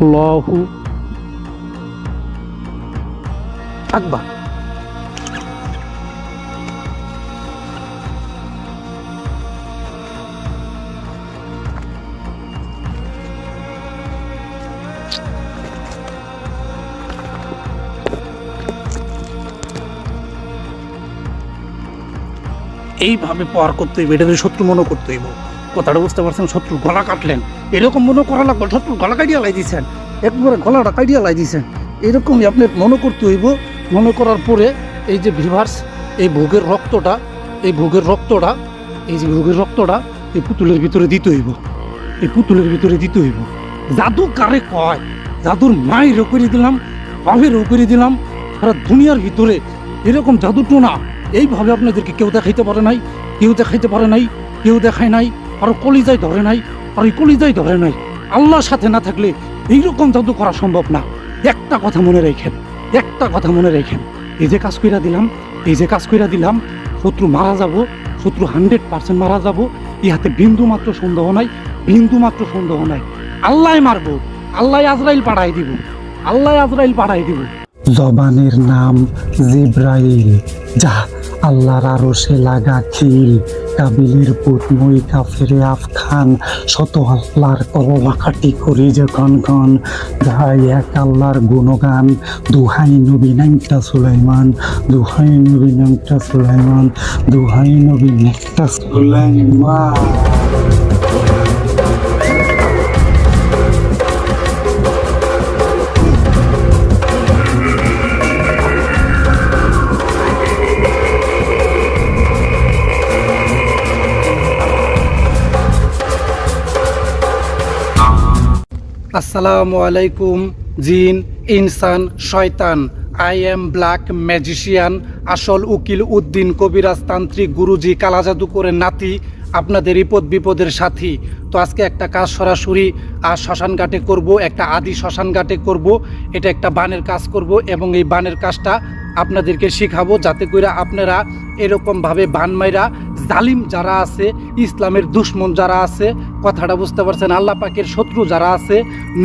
আল্লাহু আকবার। এইভাবে পার করতে হইবে এটা শত্রু মনে করতে হইব। কথাটা বুঝতে পারছেন? শত্রু গলা কাটলেন। এরকম মনে করা লাগবে শত্রু গলা কাটিয়া লাই দিছেন, একবারে গলাটা কাটিয়া লাই দিছেন। এরকমই আপনি মনে করতে হইব, মনে করার পরে এই যে ভিভার্স, এই ভোগের রক্তটা, এই ভোগের রক্তটা, এই যে ভোগের রক্তটা এই পুতুলের ভিতরে দিতে হইব। এই পুতুলের ভিতরে দিতে হইব। জাদু কারে কয়? জাদুর মায়েরও করে দিলাম, বাপেরও করে দিলাম, সারা দুনিয়ার ভিতরে এরকম জাদুটো না। এইভাবে আপনাদেরকে কেউ দেখাইতে পারে নাই, কেউ দেখাইতে পারে নাই, কেউ দেখায় নাই আর কলিজায় ধরে নাই আর ওই কলিজায় ধরে নাই। আল্লাহর সাথে না থাকলে এইরকম জাদু করা সম্ভব না। একটা কথা মনে রেখেন, একটা কথা মনে রেখেন। এই যে কাজ কইরা দিলাম, এই যে কাজ কইরা দিলাম, শত্রু মারা যাব, শত্রু হান্ড্রেড পার্সেন্ট মারা যাব, ইহাতে বিন্দু মাত্র সন্দেহ নাই, বিন্দু মাত্র সন্দেহ নাই। আল্লাহ মারবো আল্লাহ আজরাইল পাড়াই দিব আল্লাহ আজরাইল পাঠাই দিব। জবানের নাম জিব্রাইল যা আল্লাহর আরও সে লাগা খিল, কাবিলের পুত মই কাফেরে আফখান, শত আল্লাহর কলমাকাটি করি যে কন কন গাই এক আল্লাহর গুণগান, দুহাই নবী নামটা সুলাইমান, দুহাই নবী নামটা সুলাইমান, দুহাই নবী নামটা সুলাইমান। আসসালামু আলাইকুম, জিন, ইনসান, শয়তান। আই এম ব্ল্যাক ম্যাজিশিয়ান আসল উকিল উদ্দিন কবিরাজ তান্ত্রিক গুরুজি কালাজাদু করে নাতি, আপনাদের বিপদ বিপদের সাথী। তো আজকে একটা কাজ সরাসরি আর শ্মশান ঘাটে করব, একটা আদি শ্মশান ঘাটে করব, এটা একটা বানের কাজ করব এবং এই বানের কাজটা আপনাদেরকে শিখাবো, যাতে করে আপনারা এরকমভাবে বান মাইরা জালিম যারা আছে, ইসলামের দুশ্মন যারা আছে, কথাটা বুঝতে পারছেন, আল্লাহ পাকের শত্রু যারা আছে,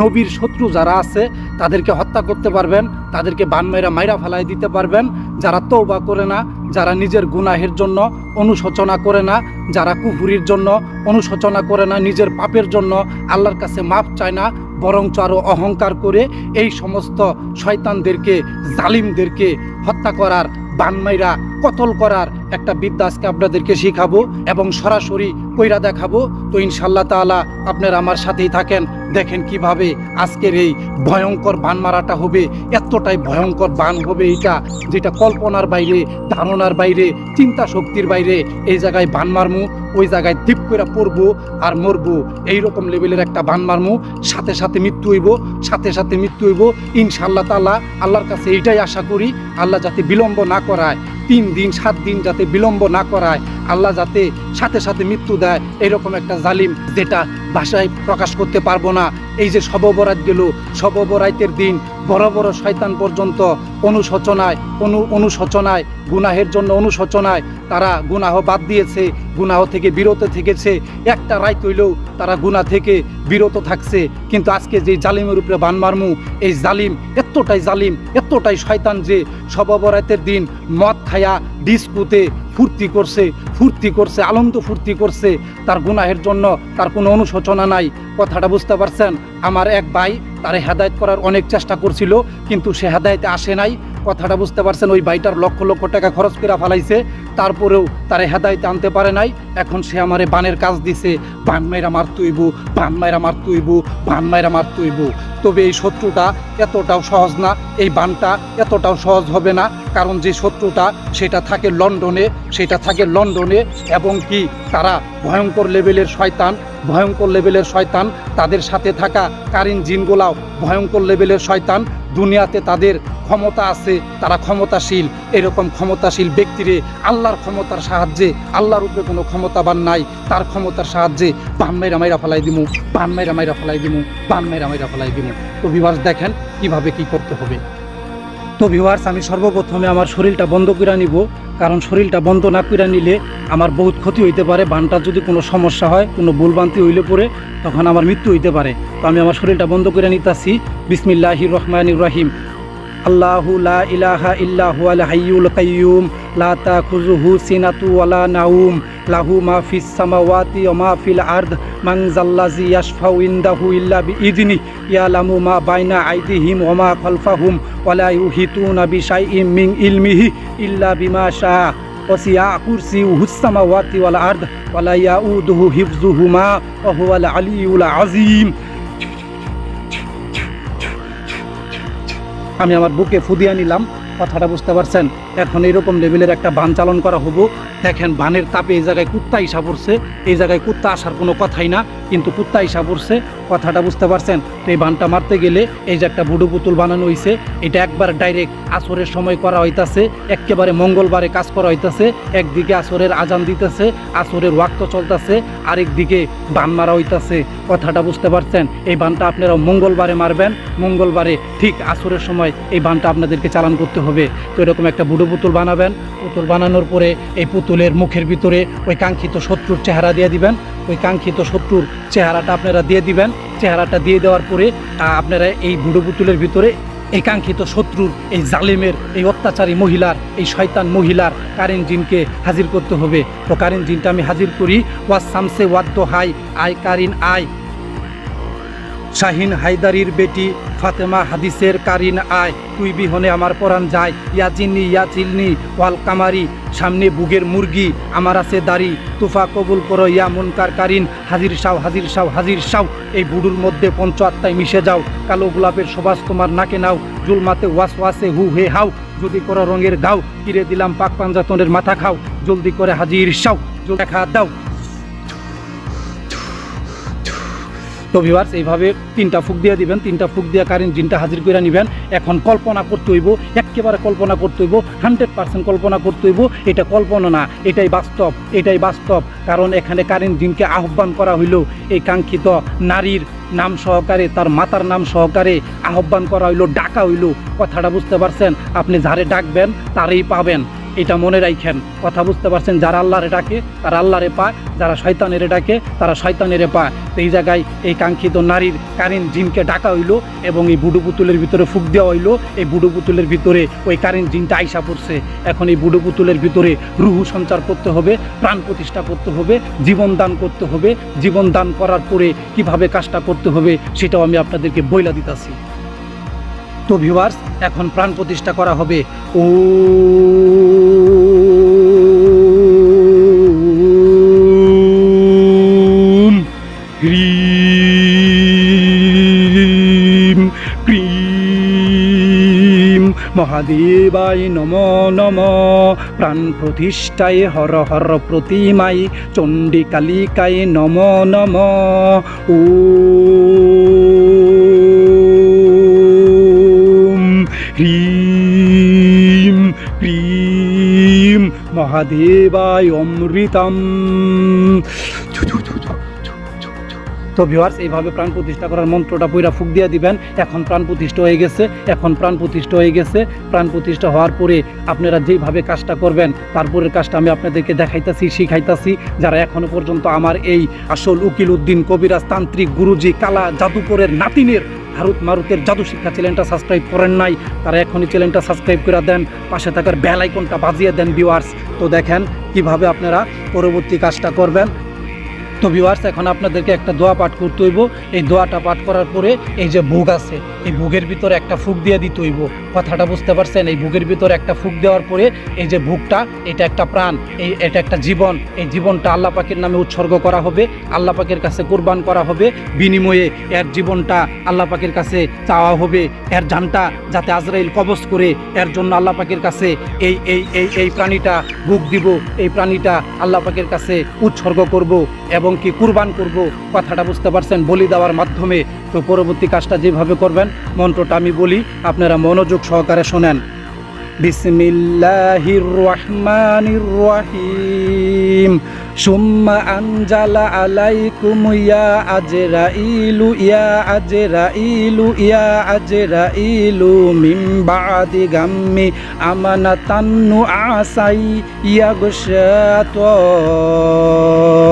নবীর শত্রু যারা আছে, তাদেরকে হত্যা করতে পারবেন, তাদেরকে বান মাইরা মাইরা ফেলাই দিতে পারবেন। যারা তৌবা করে না, যারা নিজের গুনাহের জন্য অনুশোচনা করে না, যারা কুফুরির জন্য অনুশোচনা করে না, নিজের পাপের জন্য আল্লাহর কাছে মাপ চায় না, বরঞ্চ আরও অহংকার করে এই সমস্ত শয়তানদেরকে, জালিমদেরকে হত্যা করার বানমাইরা কতল করার একটা বিদ্যা আজকে আপনাদেরকে শিখাবো এবং সরাসরি কইরা দেখাবো। তো ইনশাল্লাহ তাআলা আপনারা আমার সাথেই থাকেন। দেখেন কীভাবে আজকের এই ভয়ঙ্কর বান মারাটা হবে, এতটাই ভয়ঙ্কর বান হবে এটা, যেটা কল্পনার বাইরে, ধারণার বাইরে, চিন্তা শক্তির বাইরে এই জায়গায় বান মারমু, ওই জায়গায় দীপ করে পড়ব আর মরবো। এইরকম লেভেলের একটা বান মারমু, সাথে সাথে মৃত্যু হইব, সাথে সাথে মৃত্যু হইব। ইনশাল্লাহ তাআলা আল্লাহর কাছে এইটাই আশা করি, আল্লাহ যাতে বিলম্ব না করায়। তিন দিন, সাত দিন যাতে বিলম্ব না করায়, আল্লাহ যাতে সাথে সাথে মৃত্যু দেয়, এরকম একটা জালিম যেটা ভাষায় প্রকাশ করতে পারব না। এই যে শববরাত গেল শববরাতের দিন বড় বড় শয়তান পর্যন্ত অনুশোচনায়, অনু, অনুশোচনায়, গুনাহের জন্য অনুশোচনায় তারা গুনাহ বাদ দিয়েছে, গুনাহ থেকে বিরত থেকেছে। একটা রায় তৈলেও তারা গুনাহ থেকে বিরত থাকছে। কিন্তু আজকে যে জালিমের উপরে বান মারমু, এই জালিম এতটাই জালিম, এতটাই শয়তান যে শববরাতের দিন মদ খায়া ডিস্কুতে ফুর্তি করছে ফুর্তি করছে, আনন্দ ফুর্তি করছে। তার গুনাহের জন্য তার কোনো অনুশোচনা নাই। কথাটা বুঝতে পারছেন? আমার এক ভাই তারে হেদায়ত করার অনেক চেষ্টা করছিল, কিন্তু সে হেদায়তে আসে নাই। কথাটা বুঝতে পারছেন? ওই বাইটার লক্ষ লক্ষ টাকা খরচ করে ফেলাইছে। তারপরেও তারে হেদায়তে আনতে পারে নাই। এখন সে আমারে বানের কাজ দিছে। বান মাইরা মার তুইবু, বান মাইরা মার তুইবু, বান মাইরা মার তুইবু। তবে এই শত্রুটা এতটাও সহজ না। এই বানটা এতটাও সহজ হবে না। কারণ যে শত্রুটা সেটা থাকে লন্ডনে, সেটা থাকে লন্ডনে এবং কি তারা ভয়ঙ্কর লেভেলের শয়তান, ভয়ঙ্কর লেভেলের শয়তান। তাদের সাথে থাকা কারিন জিনগুলাও ভয়ঙ্কর লেভেলের শয়তান। দুনিয়াতে তাদের ক্ষমতা আছে, তারা ক্ষমতাশীল। এরকম ক্ষমতাশীল ব্যক্তিরে আল্লাহর ক্ষমতার সাহায্যে, আল্লাহর উপরে কোনো ক্ষমতাবান নাই। তার ক্ষমতার সাহায্যে বান মাইরা মাইরা ফেলাই দিমু, বান মাইরা মাইরা ফেলাই দিমু, বান মাইরা মাইরা ফেলাই দিমু। তো বিভাস দেখেন কীভাবে কি করতে হবে। তো ভিউয়ার্স আমি সর্বপ্রথমে আমার শরীরটা বন্ধ করে নিব। কারণ শরীরটা বন্ধ না করে নিলে আমার বহুত ক্ষতি হইতে পারে, বানটার যদি কোনো সমস্যা হয়, কোনো ভুলবান্তি হইলে পরে তখন আমার মৃত্যু হইতে পারে। তো আমি আমার শরীরটা বন্ধ করে নিতেছি। বিসমিল্লাহির রহমানির রহিম। আল্লাহু লা ইলাহা ইল্লা হুয়াল হাইয়ুল কাইয়ুম, লা তাখুযুহু সিনাতু ওয়ালা নাউম লাহু মা ফিস সামাওয়াতি ওয়া মা ফিল আরদ, মান জাল্লাযী ইয়াশফাউ ইনদাহু ইল্লা বিইذনি ইয়ালামু মা বাইনা আইদিহিম ওয়া মা খালফাহুম, ওয়া লা ইউহিতুনা বিশাইইম মিন ইলমিহি ইল্লা বিমা শাআ ওসিয়া কুরসিউহু সামাওয়াতি ওয়াল আরদ, ওয়া ইয়াউদুহু হিফযুহুমা, ওয়া হুয়াল আলিয়্যুল আযীম। আমি আমার বুকে ফুদিয়া নিলাম। কথাটা বুঝতে পারছেন? এখন এরকম লেভেলের একটা বান চালন করা হব। দেখেন, বানের তাপে এই জায়গায় কুত্তা ইসা পড়ছে। এই জায়গায় কুত্তা আসার কোনো কথাই না, কিন্তু কুত্তা ইসা পড়ছে। কথাটা বুঝতে পারছেন? তো এই বানটা মারতে গেলে এই যে একটা বুডু পুতুল বানানো হয়েছে এটা একবার ডাইরেক্ট আসরের সময় করা হইতাছে একেবারে মঙ্গলবারে কাজ করা হইতাছে। একদিকে আসরের আজান দিতেছে, আসরের ওয়াক্ত চলতেছে আরেক দিকে বান মারা হইতাছে। কথাটা বুঝতে পারছেন? এই বানটা আপনারা মঙ্গলবারে মারবেন। মঙ্গলবারে ঠিক আসরের সময় এই বানটা আপনাদেরকে চালান করতে হবে। তো এরকম একটা বুড়ো পুতুল বানাবেন। পুতুল বানানোর পরে এই পুতুলের মুখের ভিতরে ওই কাঙ্ক্ষিত শত্রুর চেহারা দিয়ে দিবেন। ওই কাঙ্ক্ষিত শত্রুর চেহারাটা আপনারা দিয়ে দিবেন। চেহারাটা দিয়ে দেওয়ার পরে আপনারা এই বুড়ো পুতুলের ভিতরে এই কাঙ্ক্ষিত শত্রুর, এই জালেমের, এই অত্যাচারী মহিলার, এই শয়তান মহিলার কারেন জিনকে হাজির করতে হবে। তো কারেন জিনটা আমি হাজির করি। ওয়াজ সামসে ওয়াদ্দ হাই আই কারিন আই শাহিন হায়দারির বেটি ফাতেমা হাদিসের কারিন আয়, তুই বিহনে আমার পরাণ যায়। ইয়া চিন্নি ইয়া চিলনি ওয়াল কামারি, সামনে বুগের মুরগি, আমার আছে দাড়ি। তুফা কবুল করো, ইয়া মুনকার কারিন, হাজির সাও হাজির সাও হাজির সাও। এই বুড়ুর মধ্যে পঞ্চ আত্মায় মিশে যাও। কালো গোলাপের সবাস তোমার নাকে নাও। জুলমাতে ওয়াস ওয়াসে হু হে হাও। যদি করো রঙের গাও, কিরে দিলাম পাক পাঞ্জাতনের মাথা খাও। জলদি করে হাজির সাও। দেখা দাও। তো ভিউয়ার্স এইভাবে তিনটা ফুক দিয়ে দিবেন, তিনটা ফুক দিয়ে কারেন্ট জিনটা হাজির করে নেবেন। এখন কল্পনা করতে হইব একেবারে কল্পনা করতে হইব হান্ড্রেড পার্সেন্ট কল্পনা করতে হইব, এটা কল্পনা না, এটাই বাস্তব এটাই বাস্তব। কারণ এখানে কারেন্ট জিনকে আহ্বান করা হইল, এই কাঙ্ক্ষিত নারীর নাম সহকারে, তার মাতার নাম সহকারে আহ্বান করা হইল, ডাকা হইল। কথাটা বুঝতে পারছেন? আপনি যারে ডাকবেন, তারই পাবেন। এটা মনে রাখেন কথা বুঝতে পারছেন? যারা আল্লাহরে ডাকে, তারা আল্লাহরে পায়। যারা শয়তানের ডাকে, তারা শয়তানের পায়। এই জায়গায় এই কাঙ্ক্ষিত নারীর কারিন জিনকে ডাকা হইল এবং এই বুডু পুতুলের ভিতরে ফুক দেওয়া হইল। এই বুডু পুতুলের ভিতরে ওই কারিন জিনটা আইসা পড়ছে। এখন এই বুডু পুতুলের ভিতরে রুহু সঞ্চার করতে হবে, প্রাণ প্রতিষ্ঠা করতে হবে, জীবন দান করতে হবে। জীবন দান করার পরে কীভাবে কাজটা করতে হবে, সেটাও আমি আপনাদেরকে বইলা দিতাছি। তো ভিউয়ার্স এখন প্রাণ প্রতিষ্ঠা করা হবে। ও মহাদেবায় নম নম। প্রাণ প্রতিষ্ঠায় হর হর প্রতিমাই চণ্ডী কালিকায় নম নম। ও হ্রিম ক্রিম মহাদেবায় অমৃতম। তো ভিউয়ার্স এইভাবে প্রাণ প্রতিষ্ঠা করার মন্ত্রটা পইরা ফুক দিয়ে দিবেন। এখন প্রাণ প্রতিষ্ঠা হয়ে গেছে, এখন প্রাণ প্রতিষ্ঠা হয়ে গেছে। প্রাণ প্রতিষ্ঠা হওয়ার পরে আপনারা যেইভাবে কাজটা করবেন তারপরের কাজটা আমি আপনাদেরকে দেখাইতাছি, শিখাইতাছি। যারা এখনও পর্যন্ত আমার এই আসল উকিল উদ্দিন কবিরাজ তান্ত্রিক গুরুজি কালা জাদুকরের নাতিনের ভারত মারুতের জাদু শিক্ষা চ্যানেলটা সাবস্ক্রাইব করেন নাই, তারা এখনই চ্যানেলটা সাবস্ক্রাইব করে দেন। পাশে থাকার বেল আইকনটা বাজিয়ে দেন ভিউয়ার্স তো দেখেন কীভাবে আপনারা পরবর্তী কাজটা করবেন। তো ভিউয়ার্স এখন আপনাদেরকে একটা দোয়া পাঠ করতে হইব। এই দোয়াটা পাঠ করার পরে এই যে বুক আছে, এই বুকের ভিতরে একটা ফুক দিয়ে দিতে হইব। কথাটা বুঝতে পারছেন? এই বুকের ভিতরে একটা ফুক দেওয়ার পরে এই যে বুকটা, এটা একটা প্রাণ, এই এটা একটা জীবন। এই জীবনটা আল্লাহ পাকের নামে উৎসর্গ করা হবে, আল্লাহ পাকের কাছে কোরবান করা হবে। বিনিময়ে এর জীবনটা আল্লাহ পাকের কাছে চাওয়া হবে, এর জানটা যাতে আজরাইল কবজ করে, এর জন্য আল্লাহ পাকের কাছে এই এই এই এই প্রাণীটা বুক দিব, এই প্রাণীটা আল্লাহ পাকের কাছে উৎসর্গ করব এবং কি কুরবান করব কথাটা বুঝতে পারছেন, বলি দেওয়ার মাধ্যমে। তো পরবর্তী কাজটা যেভাবে করবেন, মন্ত্রটা আমি বলি, আপনারা মনোযোগ সহকারে শোনেন। বিসমিল্লাহির রহমানির রহিম। সুম্মা ইয়া ইয়া ইয়া আমানাতান্নু আসাই ইয়াগশা তাইফাতাম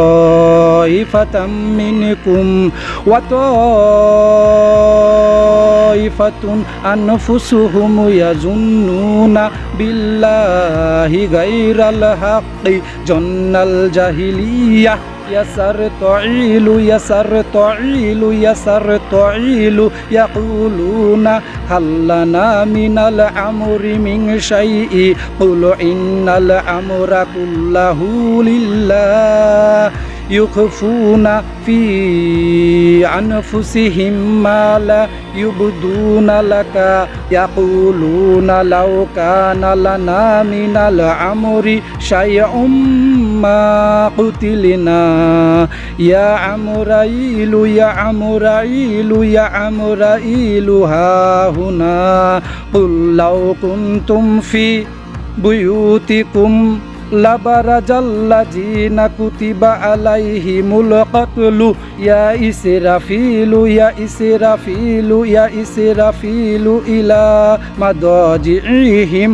طائفة منكم وَطَائِفَةٌ أَنفُسُهُمْ يَظُنُّونَ بِاللَّهِ غَيْرَ الْحَقِّ جن الْجَاهِلِيَّةِ يسر تعيل يسر تعيل يسر تعيل يقولون هل لنا من الأمر من شيء قل إن الأمر كله لله يخفون في أنفسهم ما لا يبدون لك يقولون لو كان لنا من الأمر شيء ما قتلنا يا عمرائيل يا عمرائيل يا عمرائيل ها هنا قل لو كنتم في بيوتكم লাবারাজাল্লাজিনা কুতিবা আলাইহিমুল কাতলু, ইয়া ইসরাফিলু ইয়া ইসরাফিলু ইয়া ইসরাফিলু ইলা মাদাজিহিম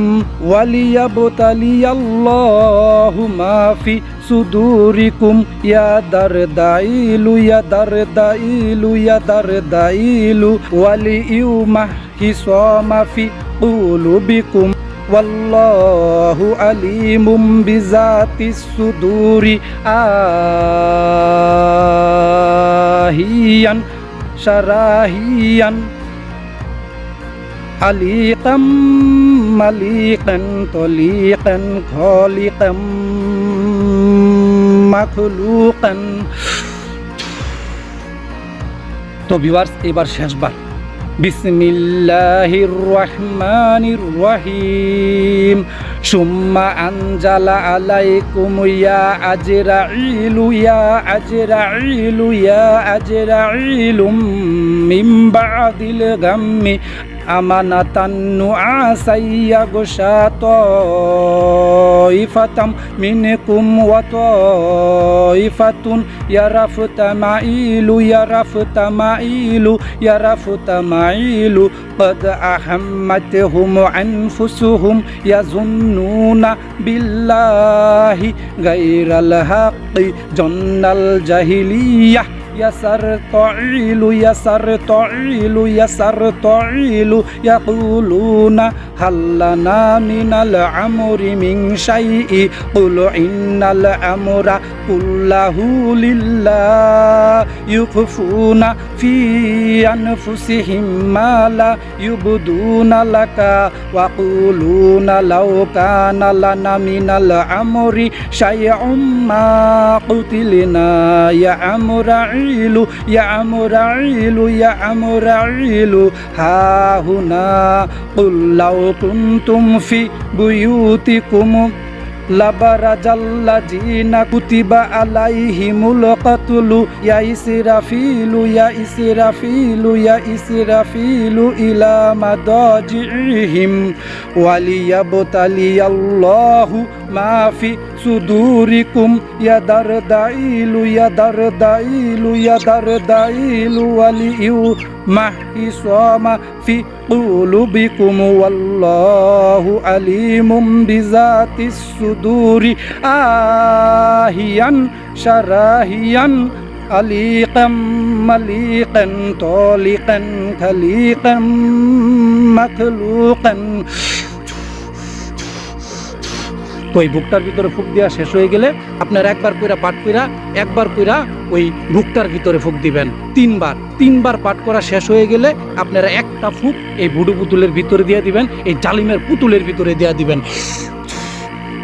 ওয়ালিয়াবতালিয়াল্লাহু মা ফি সুদুরিকুম, ইয়া দারদাইলু ইয়া দারদাইলু ইয়া দারদাইলু ওয়ালিউমাহ হিসামা ফি কুলুবিকুম। ওয়াল্লাহু আলিমুম বিজাতিস সুদুরি আহিয়ান শারাহিয়ান আলিকাম মালিকান তলিকান খলিকাম মাখলুকান। তো ভিউয়ার্স, এবার শেষবার। বিসমিল্লাহির রহমানির রহিম সুম্মা আনজালা আলাইকুম ইয়া আজরাইলু ইয়া আজরাইলু ইয়া আজরাইলুম মিন বাদিল গাম্মি আমানাতান্নু أمانة نعاسا يغشى طائفة منكم وطائفة يرفت معيل يرفت معيل يرفت معيل قد أهمتهم أنفسهم يظنون بالله غير الحق. جن الجاهلية يسر طعيل يسر طعيل يسر طعيل يقولون هل لنا من الأمر من شيء قل إن الأمر كله لله يخفون في أنفسهم ما لا يبدون لك ويقولون لو كان لنا من الأمر شيء ما قتلنا يا أمرعيل يا أمرعيل يا أمرعيل ها هنا قل لو كنتم في بيوتكم لبرز الذين كتب عليهم القتل يا إسرافيل يا إسرافيل يا إسرافيل إلى مضاجعهم وليبتلي الله ما في صدوركم يا دردائيل يا دردائيل يا دردائيل وليو محصام في قلوبكم والله عليم بذات الصدور. آهيا شراهيا أليقا مليقا طالقا خليقا مخلوقا. তো এই বুকটার ভিতরে ফুক দেওয়া শেষ হয়ে গেলে আপনার একবার কইরা পাট কইরা, একবার কইরা ওই বুকটার ভিতরে ফুক দিবেন। তিনবার। তিনবার পাঠ করা শেষ হয়ে গেলে আপনারা একটা ফুক এই বুডু পুতুলের ভিতরে দিয়ে দিবেন, এই জালিমের পুতুলের ভিতরে দিয়ে দিবেন।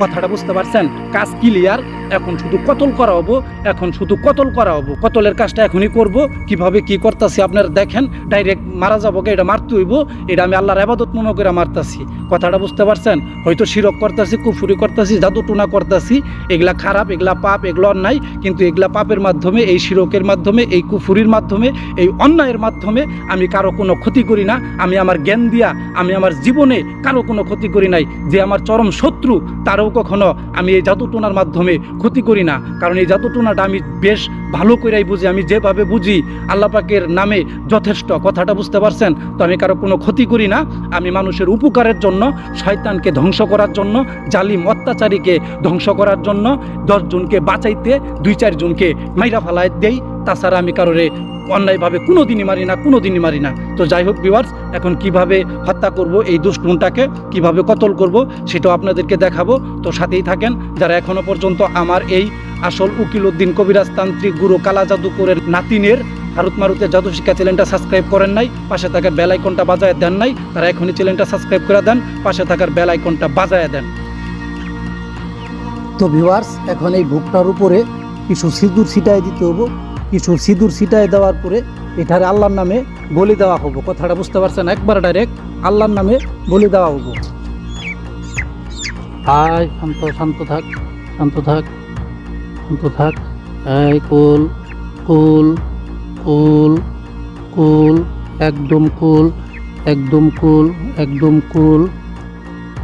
কথাটা বুঝতে পারছেন? কাজ ক্লিয়ার এখন শুধু কতল করা হব এখন শুধু কতল করা হব কতলের কাজটা এখনই করব, কীভাবে কি করতেছি আপনারা দেখেন ডাইরেক্ট মারা যাব এটা মারতে হইব, এটা আমি আল্লাহর আবাদত মনে করে মারতাছি। কথাটা বুঝতে পারছেন? হয়তো শিরক করতেছি, কুফুরি করতেছি, জাদু টুনা করতেছি, এগুলা খারাপ, এগুলা পাপ, এগুলো অন্যায়, কিন্তু এগুলা পাপের মাধ্যমে, এই শিরকের মাধ্যমে, এই কুফুরির মাধ্যমে, এই অন্যায়ের মাধ্যমে আমি কারও কোনো ক্ষতি করি না, আমি আমার জ্ঞান দিয়া, আমি আমার জীবনে কারও কোনো ক্ষতি করি নাই। যে আমার চরম শত্রু, তারও কখনো আমি এই জাদুটোনার মাধ্যমে ক্ষতি করি না। কারণ এই যতটুনাটা আমি বেশ ভালো করেই বুঝি, আমি যেভাবে বুঝি আল্লাপাকের নামে যথেষ্ট কথাটা বুঝতে পারছেন, তো আমি কারও কোনো ক্ষতি করি না। আমি মানুষের উপকারের জন্য, শয়তানকে ধ্বংস করার জন্য, জালিম অত্যাচারীকে ধ্বংস করার জন্য দশজনকে বাঁচাইতে দুই চারজনকে মাইরা ফালাই দেই। তাছাড়া আমি কারোরে অন্যায়ভাবে কোনো দিনই মারি না কোনো দিনই মারি না। তো যাই হোক ভিউয়ার্স এখন কীভাবে হত্যা করব, এই দুষ্টুনটাকে কীভাবে কতল করব, সেটাও আপনাদেরকে দেখাবো। তো সাথেই থাকেন, যারা এখনও পর্যন্ত আমার এই আসল উকিল উদ্দিন কবিরাজ তান্ত্রিক গুরু কালা জাদুকরের নাতিনের ভারত মারুতের জাদু শিক্ষা চ্যানেলটা সাবস্ক্রাইব করেন নাই, পাশে থাকার বেল আইকনটা বাজায় দেন নাই, তারা এখনই চ্যানেলটা সাবস্ক্রাইব করে দেন, পাশে থাকার বেল আইকনটা বাজায় দেন। তো ভিউয়ার্স এখন এই ভোগটার উপরে কিছু সিঁদুর ছিটাই দিতে হব। কিছু সিঁদুর ছিটাই দেওয়ার পরে এটার আল্লাহর নামে বলি দেওয়া হব। কথাটা বুঝতে পারছেন? একবার ডাইরেক্ট আল্লাহর নামে বলি দেওয়া হব। আয় শান্ত শান্ত থাক শান্ত থাক শান্ত থাক। এই কুল কুল কুল কুল, একদম কুল একদম কুল একদম কুল।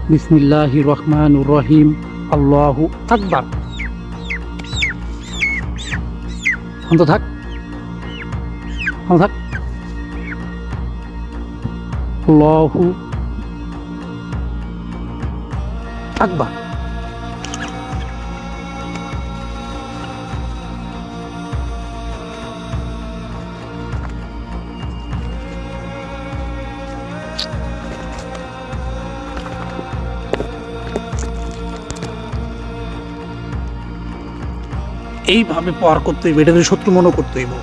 বিসমিল্লাহি রহমান রহিম। আল্লাহ আকবার। শান্ত থাক। শান্ত থাক। লহু আকবার। এইভাবে পার করতে হইব, এটা শত্রু মনে করতে হইব।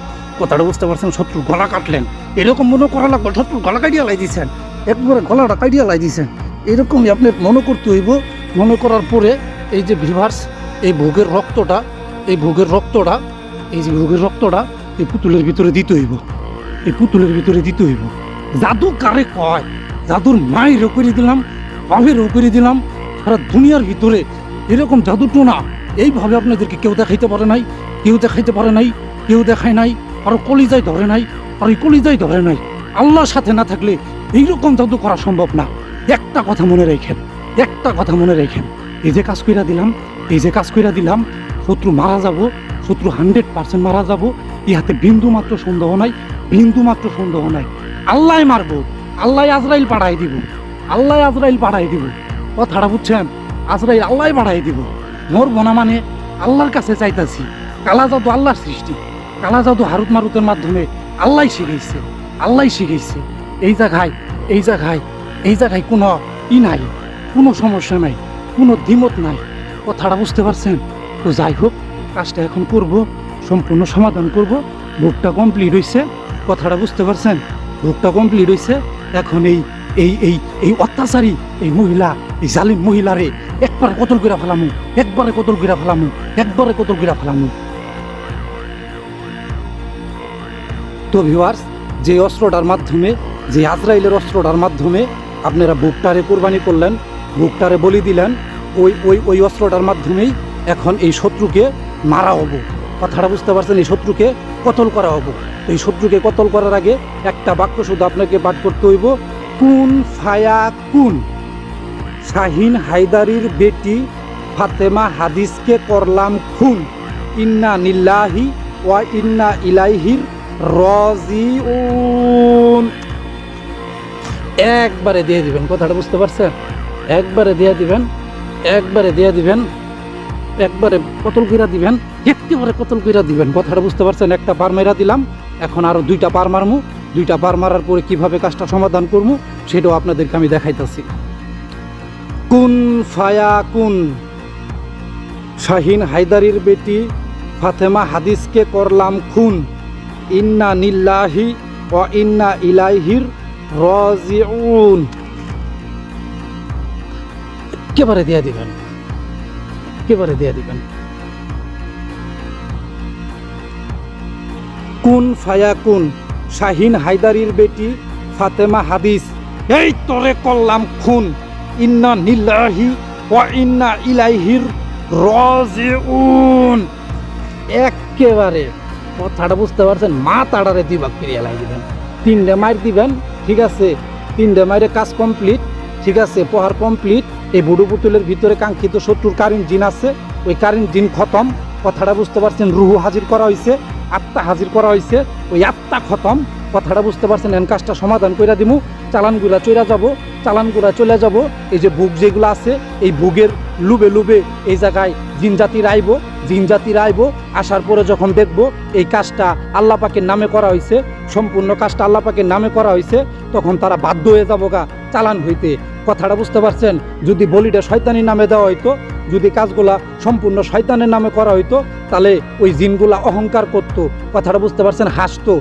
কথাটা বুঝতে পারছেন? শত্রু গলা কাটলেন। এরকম মনে করা লাগবে শত্রু গলা কাটিয়া লাই দিয়েছেন একবারে গলাটা কাটিয়া লাই দিয়েছেন এরকমই আপনি মনে করতে হইব। মনে করার পরে এই যে ভিভার্স এই ভোগের রক্তটা, এই ভোগের রক্তটা, এই যে ভোগের রক্তটা, এই পুতুলের ভিতরে দিতে হইব। এই পুতুলের ভিতরে দিতে হইব। জাদু কারে কয়? জাদুর মায়েরও করে দিলাম বাপেরও করে দিলাম, সারা দুনিয়ার ভিতরে। এরকম জাদু টোনা এইভাবে আপনাদেরকে কেউ দেখাইতে পারে নাই, কেউ দেখাইতে পারে নাই, কেউ দেখায় নাই আর কলিজায় ধরে নাই আর এই কলিজায় ধরে নাই। আল্লাহর সাথে না থাকলে এইরকম জাদু করা সম্ভব না। একটা কথা মনে রেখেন, একটা কথা মনে রেখেন। এই যে কাজ কইরা দিলাম, এই যে কাজ কইরা দিলাম, শত্রু মারা যাব, শত্রু হান্ড্রেড পার্সেন্ট মারা যাব, ইহাতে বিন্দু মাত্র সন্দেহ নাই, বিন্দু মাত্র সন্দেহ নাই। আল্লাহ মারবো আল্লাহ আজরাইল পাঠাই দিব আল্লাহ আজরাইল পাঠাই দিব। কথাটা বুঝছেন? আজরাইল আল্লাহ পাঠাই দিব। মরবো না মানে আল্লাহর কাছে চাইতাছি। কালা জাদু আল্লাহর সৃষ্টি। কালা জাদু হারুত মারুতের মাধ্যমে আল্লাহ শিখাইছে আল্লাহ শিখাইছে। এই জায়গায় এই জায়গায় এই জায়গায় কোনো ই নাই, কোনো সমস্যা নাই, কোনো দ্বিমত নাই। কথাটা বুঝতে পারছেন? তো যাই হোক, কাজটা এখন করব, সম্পূর্ণ সমাধান করব। ভোগটা কমপ্লিট হয়েছে কথাটা বুঝতে পারছেন? ভোগটা কমপ্লিট হয়েছে এখন এই এই এই এই অত্যাচারী, এই মহিলা, এই জালিম মহিলারে একবারে কতল করে ফেলামু, একবারে কতল করে ফেলামু, একবারে কতল করে ফেলামু। তো ভিউয়ার্স যে অস্ত্রটার মাধ্যমে, যে আজরাইলের অস্ত্রটার মাধ্যমে আপনারা বুকটারে কোরবানি করলেন বুকটারে বলি দিলেন, ওই ওই ওই অস্ত্রটার মাধ্যমেই এখন এই শত্রুকে মারা হব। কথাটা বুঝতে পারছেন? এই শত্রুকে কতল করা হব। এই শত্রুকে কতল করার আগে একটা বাক্য শুধু আপনাকে পাঠ করতে হইব। কুন ফায়া কুন। শাহিন হায়দারির বেটি ফাতেমা হাদিসকে করলাম খুন। ইন্না নিল্লাহি ওয়া ইন্না ইলাইহির রাজিউন। একবারে দিয়ে দিবেন, কথাটা বুঝতে পারছেন? একবারে দিয়ে দিবেন, একবারে দিয়ে দিবেন, একবারে কতল কইরা দিবেন, একেবারে কতল কইরা দিবেন, কথাটা বুঝতে পারছেন? একটা পার মেরা দিলাম, এখন আরও দুইটা পার মারমু। দুইটা বার মারার পরে কীভাবে কাজটা সমাধান করব, সেটাও আপনাদেরকে আমি দেখাইতেছি। কুন ফায়া কুন? শাহিন হায়দারির বেটি ফাতেমা হাদিসকে করলাম খুন। ইন্না নিল্লাহি ও ইন্না ইলাইহির রাজিউন। একেবারে দেয়া দিবেন? কেবারে দেয়া দিবেন? কুন ফায়া কুন? শাহিন হায়দারির বেটি ফাতেমা হাদিস। এই তরে করলাম খুন। ইন্না নিল্লাহি ওয়া ইন্না ইলাইহির রাজিউন। একেবারে কথাটা বুঝতে পারছেন? মা তাড়ারে দিবাক ফিরিয়ে লাই দিবেন। তিনটে মাইর দিবেন, ঠিক আছে? তিনটে মাইরে কাজ কমপ্লিট, ঠিক আছে? পোহার কমপ্লিট। এই বুড়ো পুতুলের ভিতরে কাঙ্ক্ষিত শত্রুর কারিন জিন আছে। ওই কারিন জিন খতম। কথাটা বুঝতে পারছেন? রুহু হাজির করা হয়েছে আত্মা হাজির করা হয়েছে ওই আত্মা খতম। কথাটা বুঝতে পারছেন এন কাজটা সমাধান কইরা দিমু। চালানগুলা চইরা যাব, চালানগুলা চলে যাব। এই যে বুক যেগুলো আছে, এই বুকের লুবে লুবে এই জায়গায় জিন জাতির আইব জিন জাতির আইব আসার পরে যখন দেখব, এই কাজটা আল্লাহ পাকের নামে করা হয়েছে সম্পূর্ণ কাজটা আল্লাহ পাকের নামে করা হয়েছে তখন তারা বাধ্য হয়ে যাব গা চালান হইতে। কথাটা বুঝতে পারছেন, যদি বলিটা শয়তানির নামে দেওয়া হইতো যদি কাজগুলা সম্পূর্ণ শয়তানের নামে করা হইতো, তাহলে ওই জিনগুলা অহংকার করতো, কথাটা বুঝতে পারছেন? হাসতো,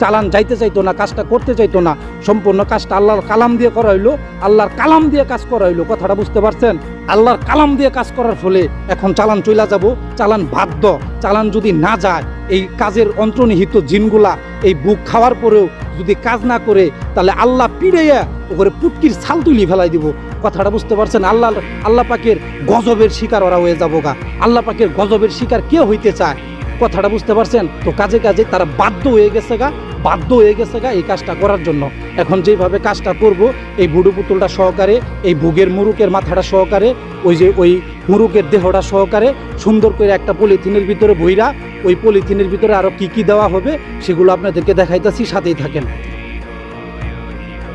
চালান যাইতে চাইতো না, কাজটা করতে চাইতো না, সম্পূর্ণ কাজটা আল্লাহর কালাম দিয়ে করা হইল, আল্লাহর কালাম দিয়ে কাজ করা হইল, কথাটা বুঝতে পারছেন? আল্লাহর কালাম দিয়ে কাজ করার ফলে এখন চালান চইলা যাব, চালান বাধ্য, চালান যদি না যায়, এই কাজের অন্তর্নিহিত জিনগুলা এই বুক খাওয়ার পরেও যদি কাজ না করে, তাহলে আল্লাহ পিড়াইয়া ওপরে পুটকির ছাল তুলি ফেলাই দিব। কথাটা বুঝতে পারছেন? আল্লাহ আল্লাহ পাকের গজবের শিকার ওরা হয়ে যাব গা। আল্লাহ পাকের গজবের শিকার কে হইতে চায়? কথাটা বুঝতে পারছেন? তো কাজে কাজে তারা বাধ্য হয়ে গেছে গা, বাধ্য হয়ে গেছে গা এই কাজটা করার জন্য। এখন যেভাবে কাজটা করব, এই বুডু পুতুলটা সহকারে, এই ভুগের মুরুকের মাথাটা সহকারে, ওই যে ওই মুরুকের দেহটা সহকারে, সুন্দর করে একটা পলিথিনের ভিতরে বইরা ওই পলিথিনের ভিতরে আরও কি কি দেওয়া হবে, সেগুলো আপনাদেরকে দেখাইতেছি, সাথেই থাকেন।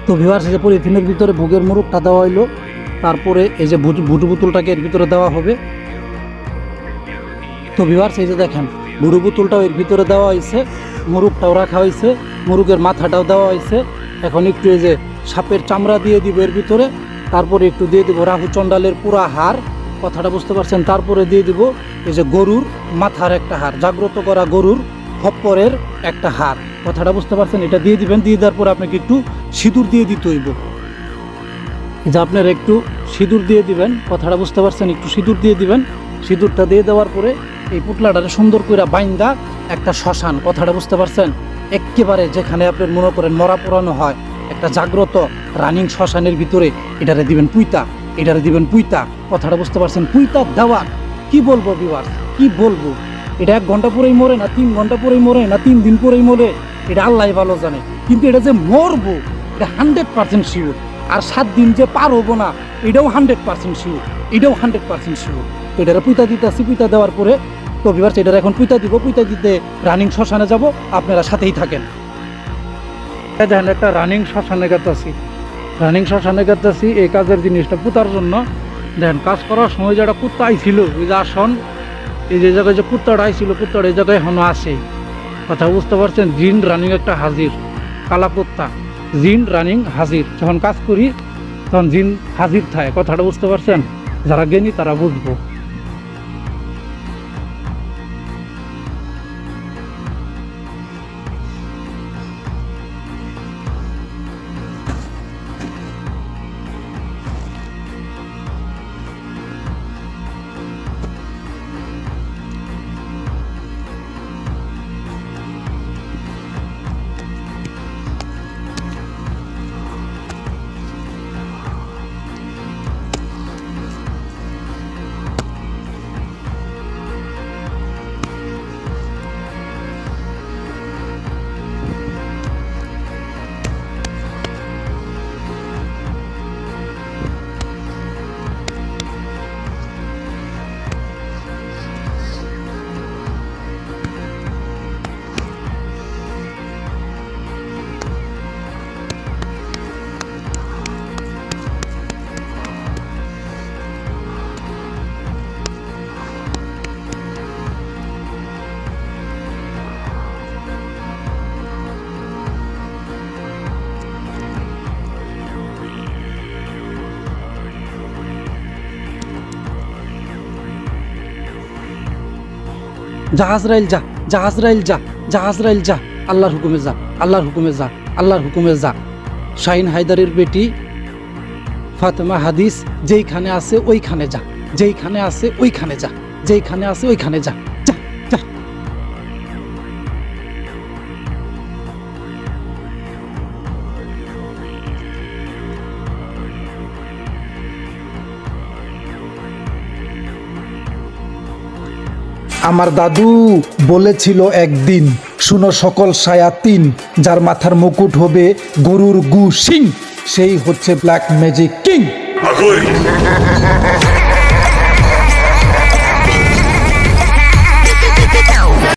তো এই যে পলিথিনের ভিতরে ভোগের মুরুকটা দেওয়া হইল, তারপরে এই যে ভুটু পুতুলটাকে এর ভিতরে দেওয়া হবে। তো ভিওয়ার্স এই যে দেখেন, ভুটু পুতুলটাও এর ভিতরে দেওয়া হয়েছে মুরুকটাও রাখা হয়েছে মুরুগের মাথাটাও দেওয়া হয়েছে এখন একটু এই যে সাপের চামড়া দিয়ে দিব এর ভিতরে, তারপরে একটু দিয়ে দিব রাহু চণ্ডালের পুরা হার কথাটা বুঝতে পারছেন? তারপরে দিয়ে দিব এই যে গরুর মাথার একটা হার জাগ্রত করা গরুর খপ্পরের একটা হার। কথাটা বুঝতে পারছেন? এটা দিয়ে দিবেন, দিয়ে দেওয়ার পরে আপনাকে একটু সিঁদুর দিয়ে দিতে হইব। যে আপনার একটু সিঁদুর দিয়ে দিবেন, কথাটা বুঝতে পারছেন? একটু সিঁদুর দিয়ে দিবেন, সিঁদুরটা দিয়ে দেওয়ার পরে এই পুতলাটারে সুন্দর করে বাইন্দা একটা শ্মশান। কথাটা বুঝতে পারছেন? একেবারে যেখানে আপনার মনে করেন মরা পোড়ানো হয়, একটা জাগ্রত রানিং শ্মশানের ভিতরে এটারে দিবেন পুইতা, এটারে দিবেন পুইতা। কথাটা বুঝতে পারছেন? পুইতা দেওয়া কি বলব বিবার কি বলব? এটা এক ঘণ্টা পরেই মরে না, তিন ঘণ্টা পরেই মরে না, তিন দিন পরেই মরে, এটা আল্লাহ ভালো জানে। কিন্তু এটা যে মরবো, এটা হান্ড্রেড পার্সেন্ট শিওর। আর সাত দিন যে পার হব না, এটাও হান্ড্রেড পার্সেন্ট শিওর, এটাও হান্ড্রেড পার্সেন্ট শিওর। তো এটারে পুইতা দিতেছি পুইতা দেওয়ার পরে তো বিবার এটার এখন পুইতা দিব, পুইতা দিতে রানিং শ্মশানে যাব, আপনারা সাথেই থাকেন। দেখেন, একটা রানিং শ্মশানে গেতাছি। রানিং শ্মশানে গেতাছি, এই কাজের জিনিসটা পুতার জন্য। দেখেন, কাজ করার সময় যেটা কুত্তা আইছিল, ওই যে আসন এই যে জায়গায় যে কুত্তাটা আইছিল, কুত্তাটা এই জায়গায় এখনও আসে কথা বুঝতে পারছেন? জিন রানিং একটা হাজির, কালা কুত্তা। জিন রানিং হাজির। যখন কাজ করি, তখন জিন হাজির থাকে। কথাটা বুঝতে পারছেন? যারা জ্ঞানী, তারা বুঝব। জাহাজরাইল যা জাহাজরাইল যা জাহাজরাইল যা, আল্লাহর হুকুমে যা, আল্লাহর হুকুমে যা, আল্লাহর হুকুমে যা। শাহিন হায়দারের বেটি ফাতেমা হাদিস, যেইখানে আছে ওইখানে যা, যেইখানে আছে ওইখানে যা, যেইখানে আছে ওইখানে যা। আমার দাদু বলেছিল একদিন, শুনো সকল সায়াতিন যার মাথার মুকুট হবে গরুর গু সিং, সেই হচ্ছে ব্ল্যাক ম্যাজিক কিং!